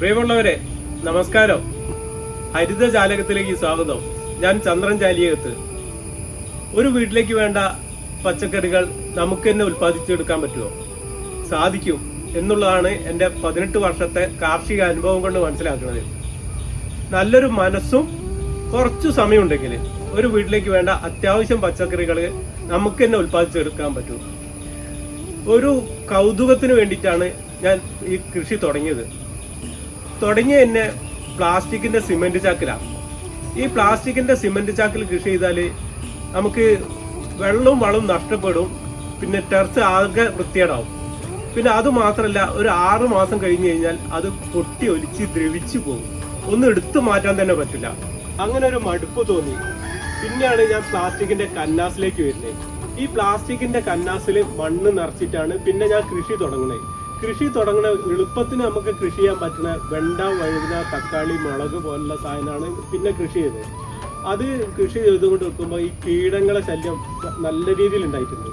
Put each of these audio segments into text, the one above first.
പ്രിയമുള്ളവരെ നമസ്കാരം. ഹരിതജാലകത്തിലേക്ക് സ്വാഗതം. ഞാൻ ചന്ദ്രൻ ചാലിയകത്ത്. ഒരു വീട്ടിലേക്ക് വേണ്ട പച്ചക്കറികൾ നമുക്ക് തന്നെ ഉൽപ്പാദിച്ചെടുക്കാൻ പറ്റുമോ? സാധിക്കും എന്നുള്ളതാണ് എന്റെ പതിനെട്ട് വർഷത്തെ കാർഷിക അനുഭവം കൊണ്ട് മനസ്സിലാക്കുന്നത്. നല്ലൊരു മനസ്സും കുറച്ചു സമയമുണ്ടെങ്കിൽ ഒരു വീട്ടിലേക്ക് വേണ്ട അത്യാവശ്യം പച്ചക്കറികൾ നമുക്ക് തന്നെ ഉൽപ്പാദിച്ചെടുക്കാൻ പറ്റും. ഒരു കൗതുകത്തിന് വേണ്ടിയിട്ടാണ് ഞാൻ ഈ കൃഷി തുടങ്ങിയത്. തുടങ്ങിയ തന്നെ പ്ലാസ്റ്റിക്കിന്റെ സിമെന്റ് ചാക്കിലാണ് ഈ പ്ലാസ്റ്റിക്കിന്റെ സിമെന്റ് ചാക്കിൽ കൃഷി ചെയ്താൽ നമുക്ക് വെള്ളവും വളവും നഷ്ടപ്പെടും പിന്നെ ടെറസ് ആകെ വൃത്തിയേടാവും പിന്നെ അത് മാത്രമല്ല ഒരു ആറ് മാസം കഴിഞ്ഞു കഴിഞ്ഞാൽ അത് പൊട്ടി ഒലിച്ച് ദ്രവിച്ചു പോകും. ഒന്നും എടുത്തു മാറ്റാൻ തന്നെ പറ്റില്ല. അങ്ങനെ ഒരു മടുപ്പ് തോന്നി. പിന്നെയാണ് ഞാൻ പ്ലാസ്റ്റിക്കിന്റെ കന്നാസിലേക്ക് വരുന്നത്. ഈ പ്ലാസ്റ്റിക്കിന്റെ കന്നാസിൽ മണ്ണ് നിറച്ചിട്ടാണ് പിന്നെ ഞാൻ കൃഷി തുടങ്ങുന്നത്. കൃഷി തുടങ്ങണ എളുപ്പത്തിന് നമുക്ക് കൃഷി ചെയ്യാൻ പറ്റുന്ന വെണ്ട വഴുതന തക്കാളി മുളക് പോലുള്ള സാധനമാണ് പിന്നെ കൃഷി ചെയ്തത്. അത് കൃഷി ചെയ്തുകൊണ്ട് വെക്കുമ്പോൾ ഈ കീടങ്ങളെ ശല്യം നല്ല രീതിയിൽ ഉണ്ടായിട്ടുണ്ട്.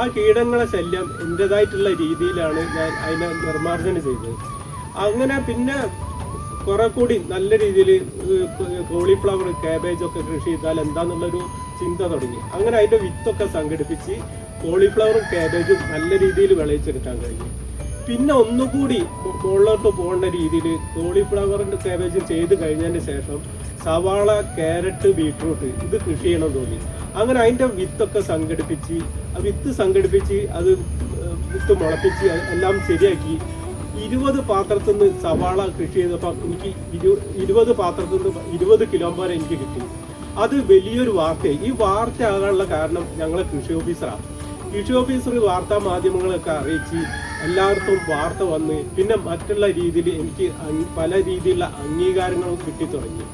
ആ കീടങ്ങളെ ശല്യം എന്റെതായിട്ടുള്ള രീതിയിലാണ് ഞാൻ അതിനെ നിർമ്മാർജനം ചെയ്തത്. അങ്ങനെ പിന്നെ കുറെ കൂടി നല്ല രീതിയിൽ കോളിഫ്ലവർ കാബേജ് ഒക്കെ കൃഷി ചെയ്താൽ എന്താന്നുള്ളൊരു ചിന്ത തുടങ്ങി. അങ്ങനെ അതിന്റെ വിത്തൊക്കെ സംഘടിപ്പിച്ച് കോളിഫ്ലവറും കാബേജും നല്ല രീതിയിൽ വിളയിച്ചെടുക്കാൻ കഴിഞ്ഞു. പിന്നെ ഒന്നുകൂടി മുകളിലോട്ട് പോകേണ്ട രീതിയിൽ കോളിഫ്ലവറിന്റെ സേവേജ് ചെയ്ത് കഴിഞ്ഞതിന് ശേഷം സവാള ക്യാരറ്റ് ബീട്രൂട്ട് ഇത് കൃഷി ചെയ്യണം തോന്നി. അങ്ങനെ അതിന്റെ വിത്തൊക്കെ സംഘടിപ്പിച്ച് ആ വിത്ത് സംഘടിപ്പിച്ച് അത് വിത്ത് മുളപ്പിച്ച് എല്ലാം ശരിയാക്കി. ഇരുപത് പാത്രത്തിൽ നിന്ന് സവാള കൃഷി ചെയ്തപ്പോൾ എനിക്ക് ഇരു ഇരുപത് പാത്രത്തിൽ നിന്ന് ഇരുപത് കിലോ എനിക്ക് കിട്ടി. അത് വലിയൊരു വാർത്തയായി. ഈ വാർത്ത ആകാനുള്ള കാരണം ഞങ്ങളെ കൃഷി ഓഫീസറാണ് കൃഷി ഓഫീസർ വാർത്താ മാധ്യമങ്ങളൊക്കെ അറിയിച്ച് എല്ലാവർക്കും വാർത്ത വന്ന് പിന്നെ മറ്റുള്ള രീതിയിൽ എനിക്ക് പല രീതിയിലുള്ള അംഗീകാരങ്ങളും കിട്ടി തുടങ്ങി.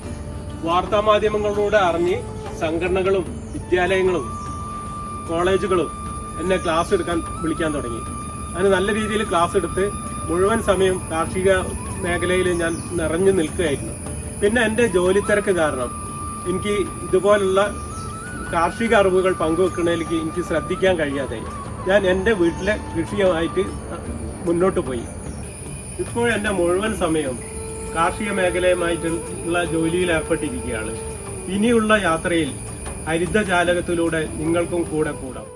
വാർത്താ മാധ്യമങ്ങളിലൂടെ അറിഞ്ഞ് സംഘടനകളും വിദ്യാലയങ്ങളും കോളേജുകളും എന്നെ ക്ലാസ് എടുക്കാൻ വിളിക്കാൻ തുടങ്ങി. അതിന് നല്ല രീതിയിൽ ക്ലാസ് എടുത്ത് മുഴുവൻ സമയം കാർഷിക മേഖലയിൽ ഞാൻ നിറഞ്ഞു നിൽക്കുകയായിരുന്നു. പിന്നെ എന്റെ ജോലി തിരക്ക് കാരണം എനിക്ക് ഇതുപോലുള്ള കാർഷിക അറിവുകൾ പങ്കുവെക്കുന്നതിലേക്ക് എനിക്ക് ശ്രദ്ധിക്കാൻ കഴിയാതെ ഞാൻ എന്റെ വീട്ടിലെ കൃഷിയുമായിട്ട് മുന്നോട്ട് പോയി. ഇപ്പോൾ എന്റെ മുഴുവൻ സമയം കാർഷിക മേഖലയുമായിട്ടുള്ള ജോലിയിൽ ഏർപ്പെട്ടിരിക്കുകയാണ്. ഇനിയുള്ള യാത്രയിൽ ഹരിതജാലകത്തിലൂടെ നിങ്ങൾക്കും കൂടെ കൂടാം.